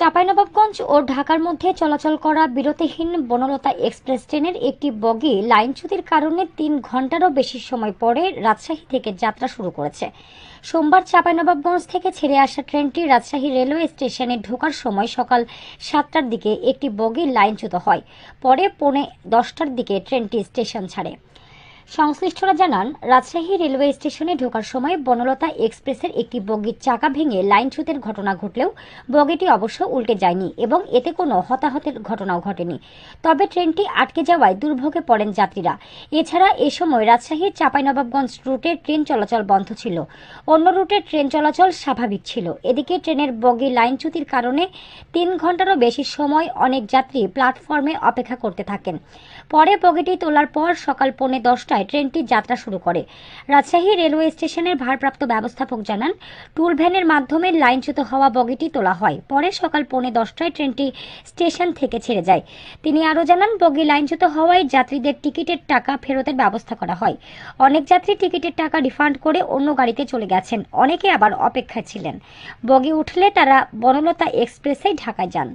চাঁপাইনবাবগঞ্জ ও ঢাকার মধ্যে চলাচল করা বিরতিহীন বনলতা এক্সপ্রেস ট্রেনের একটি বগি লাইনচ্যুতির কারণে তিন ঘন্টারও বেশি সময় পরে রাজশাহী থেকে যাত্রা শুরু করেছে। সোমবার চাঁপাইনবাবগঞ্জ থেকে ছেড়ে আসা ট্রেনটি রাজশাহী রেলওয়ে স্টেশনে ঢোকার সময় সকাল সাতটার দিকে একটি বগি লাইনচ্যুত হয়। পরে পৌনে দশটার দিকে ট্রেনটি স্টেশন ছাড়ে। সংশ্লিষ্টরা জানান, রাজশাহী রেলওয়ে স্টেশনে ঢোকার সময় বনলতা এক্সপ্রেসের একটি বগির চাকা ভেঙে লাইনচ্যুতের ঘটনা ঘটলেও বগিটি অবশ্য উল্টে যায়নি এবং এতে কোনো হতাহতের ঘটনাও ঘটেনি। তবে ট্রেনটি আটকে যাওয়ায় দুর্ভোগে পড়েন যাত্রীরা। এছাড়া এ সময় রাজশাহীর চাঁপাইনবাবগঞ্জ রুটে ট্রেন চলাচল বন্ধ ছিল। অন্য রুটে ট্রেন চলাচল স্বাভাবিক ছিল। এদিকে ট্রেনের বগি লাইনচ্যুতির কারণে তিন ঘন্টারও বেশি সময় অনেক যাত্রী প্ল্যাটফর্মে অপেক্ষা করতে থাকেন। পরে বগিটি তোলার পর সকাল পৌনে দশটায় ট্রেনটি যাত্রা শুরু করে। রাজশাহী রেলওয়ে স্টেশনের ভারপ্রাপ্ত ব্যবস্থাপক জানান টুল ভ্যানের মাধ্যমে লাইনচ্যুত হওয়া বগিটি তোলা হয়। পরে সকাল পৌনে দশটায় ট্রেনটি স্টেশন থেকে ছেড়ে যায়। তিনি আরও জানান, বগি লাইনচ্যুত হওয়ায় যাত্রীদের টিকিটের টাকা ফেরতের ব্যবস্থা করা হয়। অনেক যাত্রী টিকিটের টাকা রিফান্ড করে অন্য গাড়িতে চলে গেছেন। অনেকে আবার অপেক্ষায় ছিলেন। বগি উঠলে তারা বনলতা এক্সপ্রেসে ঢাকায় যান।